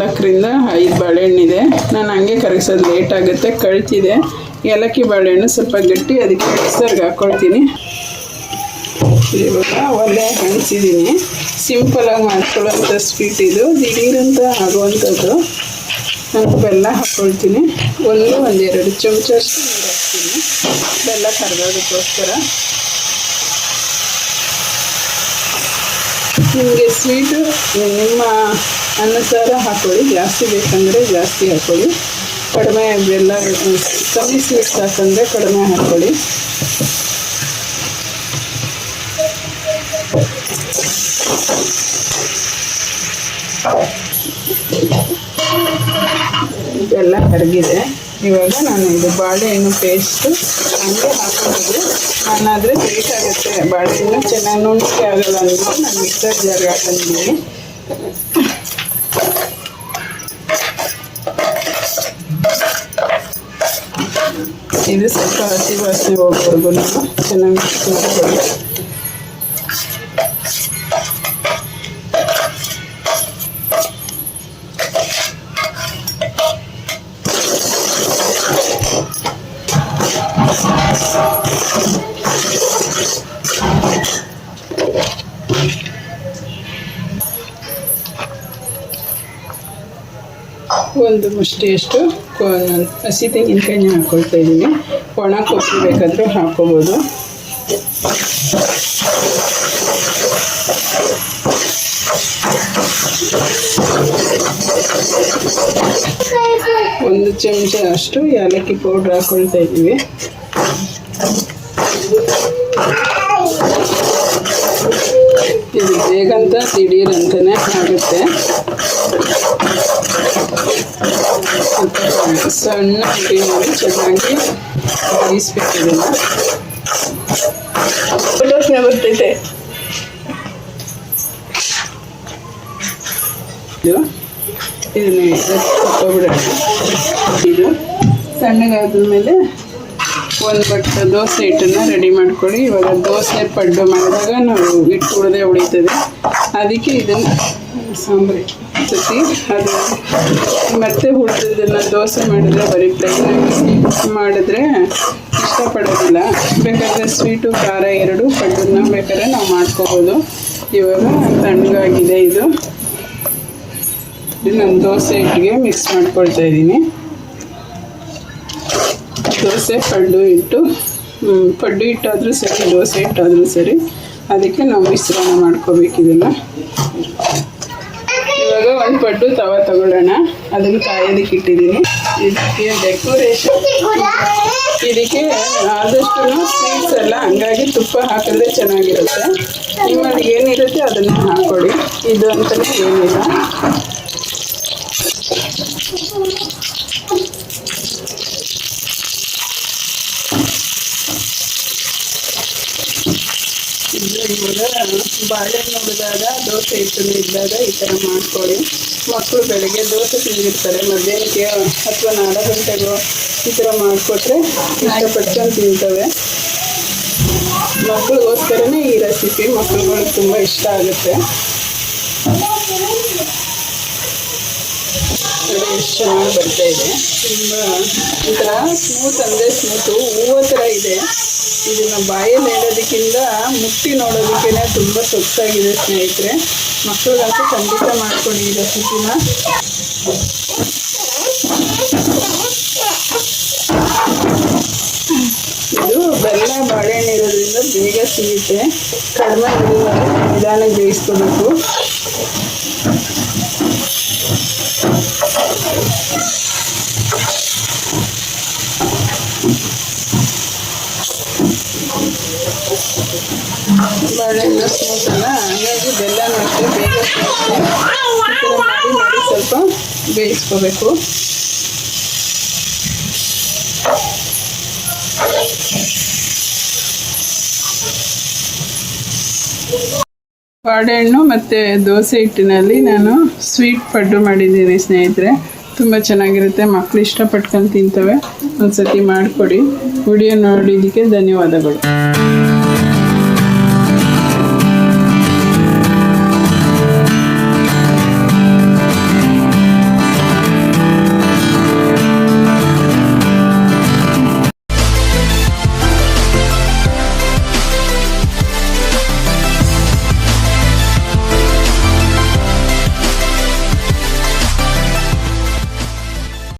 ನಾಲ್ಕರಿಂದ ಐದು ಬಾಳೆಹಣ್ಣಿದೆ. ನಾನು ಹಂಗೆ ಕರಗಿಸೋದು ಲೇಟ್ ಆಗುತ್ತೆ, ಕಳ್ತಿದೆ. ಏಲಕ್ಕಿ ಬಾಳೆಹಣ್ಣು ಸ್ವಲ್ಪ ಗಟ್ಟಿ, ಅದಕ್ಕೆ ಮಿಕ್ಸರ್ಗೆ ಹಾಕ್ಕೊಳ್ತೀನಿ ಇವಾಗ ಒಲೆ ಹಂಚಿದ್ದೀನಿ ಸಿಂಪಲಾಗಿ ಮಾಡ್ಕೊಳ್ಳೋಂಥ ಸ್ವೀಟ್ ಇದು. ದಿಢೀರಂತ ಆಗುವಂಥದ್ದು. ನಾನು ಬೆಲ್ಲ ಹಾಕ್ಕೊಳ್ತೀನಿ ಒಂದು, ಒಂದೆರಡು ಚಮಚ ಅಷ್ಟು ನೀರು ಹಾಕ್ತೀನಿ. ಬೆಲ್ಲ ಕರಗೋದಕ್ಕೋಸ್ಕರ ನಿಮಗೆ ಸ್ವೀಟು ನಿಮ್ಮ ಅನುಸಾರ ಹಾಕ್ಕೊಳ್ಳಿ ಜಾಸ್ತಿ ಬೇಕಂದರೆ ಜಾಸ್ತಿ ಹಾಕ್ಕೊಳ್ಳಿ ಕಡಿಮೆ ಎಲ್ಲ ಕಮ್ಮಿ ಸ್ವೀಟ್ ಸಾಕಂದರೆ ಕಡಿಮೆ ಹಾಕ್ಕೊಳ್ಳಿ ಬೆಲ್ಲ ಕರಗಿದೆ ಇವಾಗ ನಾನು ಇದು ಬಾಳೆಹಣ್ಣು ಪೇಸ್ಟು ಹಂಗೆ ಹಾಕೊಂಡಿದ್ದೆ. ನಾನಾದರೆ ಬೇಕಾಗುತ್ತೆ ಬಾಳೆಹಣ್ಣು ಚೆನ್ನಾಗಿ ನುಣ್ಣಗೆ ಆಗಲ್ಲ ಅಂದ್ಬಿಟ್ಟು ನಾನು ಮಿಕ್ಸರ್ ಜಾರ್ಗೆ ಹಾಕೊಂಡಿದ್ದೀನಿ. ಇದು ಸ್ವಲ್ಪ ಹಸಿ ವಾಸನೆ ಹೋಗ್ಬೋದು ನಾವು ಚೆನ್ನಾಗಿ ಮಿಕ್ಸ್ ಮಾಡ್ಕೊಳ್ಳಿ. ಒಂದು ಮುಷ್ಟಿಯಷ್ಟು ಹಸಿ ತೆಂಗಿನಕಾಯಿನ ಹಾಕ್ಕೊಳ್ತಾ ಇದ್ದೀನಿ. ಒಣ ಕೊಬ್ಬರಿ ಬೇಕಾದರೂ ಹಾಕ್ಕೋಬೋದು ಒಂದು ಚಮಚ ಅಷ್ಟು ಏಲಕ್ಕಿ ಪೌಡ್ರ್ ಹಾಕೊಳ್ತಾ ಇದ್ದೀವಿ. ಇದು ಬೇಗಂತ ದಿಢೀರ್ ಅಂತಾನೆ ಆಗುತ್ತೆ. ಸ್ವಲ್ಪ ಸಣ್ಣ ಹುಡಿ ಮಾಡಿ ಚೆನ್ನಾಗಿ ಬೇಯಿಸ್ಬೇಕು ಇದನ್ನ ಯೋಚನೆ ಬರ್ತೈತೆ ಇದು ಇದನ್ನ ಎತ್ಕೊಬಿಡೋಣ ಇದು ಸಣ್ಣಗಾದ ಮೇಲೆ ಒಂದು ಬಟ್ಟ ದೋಸೆ ಹಿಟ್ಟನ್ನು ರೆಡಿ ಮಾಡ್ಕೊಳ್ಳಿ. ಇವಾಗ ದೋಸೆ ಪಡ್ಡು ಮಾಡಿದಾಗ ನಾವು ಹಿಟ್ಟು ಉಳಿದೇ ಉಳಿತದೆ. ಅದಕ್ಕೆ ಇದನ್ನು ಸಾಂಬಾರು ಜೊತೆ ಅದು ಮತ್ತೆ ಉಳಿದದನ್ನು ದೋಸೆ ಮಾಡಿದ್ರೆ ಬರೀ ಪ್ಲೈನ್ ಮಾಡಿದ್ರೆ ಇಷ್ಟಪಡೋದಿಲ್ಲ. ಬೇಕಾದರೆ ಸ್ವೀಟು ಖಾರ ಎರಡು ಪಡ್ಡನ್ನ ಬೇಕಾದ್ರೆ ನಾವು ಮಾಡ್ಕೋಬೋದು. ಇವಾಗ ತಣ್ಣಗಾಗಿದೆ ಇದು. ನಾನು ದೋಸೆ ಹಿಟ್ಟಿಗೆ ಮಿಕ್ಸ್ ಮಾಡ್ಕೊಳ್ತಾ ಇದ್ದೀನಿ. ದೋಸೆ, ಪಡ್ಡು ಹಿಟ್ಟು. ಪಡ್ಡು ಹಿಟ್ಟಾದರೂ ಸರಿ, ದೋಸೆ ಹಿಟ್ಟಾದರೂ ಸರಿ. ಅದಕ್ಕೆ ನಾವು ಮಿಶ್ರಣ ಮಾಡ್ಕೋಬೇಕಿದೆಲ್ಲ ಪಡ್ಡು ತವ ತಗೊಳ್ಳೋಣ. ಅದನ್ನು ಕಾಯೋದಕ್ಕೆ ಇಟ್ಟಿದ್ದೀನಿ. ಇದಕ್ಕೆ ಡೆಕೋರೇಷನ್ ಇದಕ್ಕೆ ಆದಷ್ಟು ಸ್ವೀಟ್ಸ್ ಎಲ್ಲ, ಹಂಗಾಗಿ ತುಪ್ಪ ಹಾಕಿದ್ರೆ ಚೆನ್ನಾಗಿರುತ್ತೆ. ನಿಮ್ಮಲ್ಲಿ ಏನಿರುತ್ತೆ ಅದನ್ನು ಹಾಕೊಳ್ಳಿ ಇದು ಅಂತಲೇ ಏನಿಲ್ಲ ಇದು ಇವಾಗ ಬಾಳೆಹಣ್ಣು ನೋಡಿದಾಗ ದೋಸೆ ಹಿಟ್ಟನ್ನು ಇದ್ದಾಗ ಈ ಥರ ಮಾಡ್ಕೊಳ್ಳಿ. ಮಕ್ಕಳು ಬೆಳಗ್ಗೆ ದೋಸೆ ತಿಂದಿರ್ತಾರೆ, ಮಧ್ಯಾಹ್ನಕ್ಕೆ ಅಥವಾ ನಾಲ್ಕು ಗಂಟೆಗೋ ಈ ಥರ ಮಾಡಿಕೊಟ್ರೆ ಇಷ್ಟಪಟ್ಟು ತಿಂತವೆ. ಮಕ್ಕಳಿಗೋಸ್ಕರನೇ ಈ ರೆಸಿಪಿ ಮಕ್ಕಳುಗಳು ತುಂಬ ಇಷ್ಟ ಆಗುತ್ತೆ. ಎಷ್ಟು ಚೆನ್ನಾಗಿ ಬರ್ತಾ ಇದೆ. ತುಂಬ ಒಂಥರ ಸ್ಮೂತ್ ಅಂದರೆ ಸ್ಮೂತು ಹೂವು ಥರ ಇದೆ. ಇದನ್ನ ಬಾಯಲ್ಲಿ ಹೇಳೋದಕ್ಕಿಂತ ಮುಟ್ಟಿ ನೋಡೋದಕ್ಕೇ ತುಂಬ ಸೊಗಸಾಗಿದೆ, ಸ್ನೇಹಿತರೆ. ಮಕ್ಕಳಿಗಂತೂ ಖಂಡಿತ ಮಾಡ್ಕೊಡಿ ಈ ರೆಸಿಪಿನ ಇದು ಬೆಲ್ಲ, ಬಾಳೆಹಣ್ಣು ಇರೋದ್ರಿಂದ ಬೇಗ ಸಿಗುತ್ತೆ. ಕಡಿಮೆ ನಿಧಾನಕ್ಕೆ ಬೇಯಿಸ್ಕೋಬೇಕು. ಈ ಥರ ಮಾಡಿ ಸ್ವಲ್ಪ ಬೇಯಿಸ್ಕೋಬೇಕು ಬಾಳೆಹಣ್ಣು ಮತ್ತು ದೋಸೆ ಹಿಟ್ಟಿನಲ್ಲಿ ನಾನು ಸ್ವೀಟ್ ಪಡ್ಡು ಮಾಡಿದ್ದೀನಿ ಸ್ನೇಹಿತರೆ. ತುಂಬ ಚೆನ್ನಾಗಿರುತ್ತೆ. ಮಕ್ಕಳು ಇಷ್ಟಪಟ್ಕೊಂಡು ತಿಂತವೆ. ಒಂದು ಸತಿ ಮಾಡಿಕೊಡಿ. ವಿಡಿಯೋ ನೋಡಿದ್ದಕ್ಕೆ ಧನ್ಯವಾದಗಳು.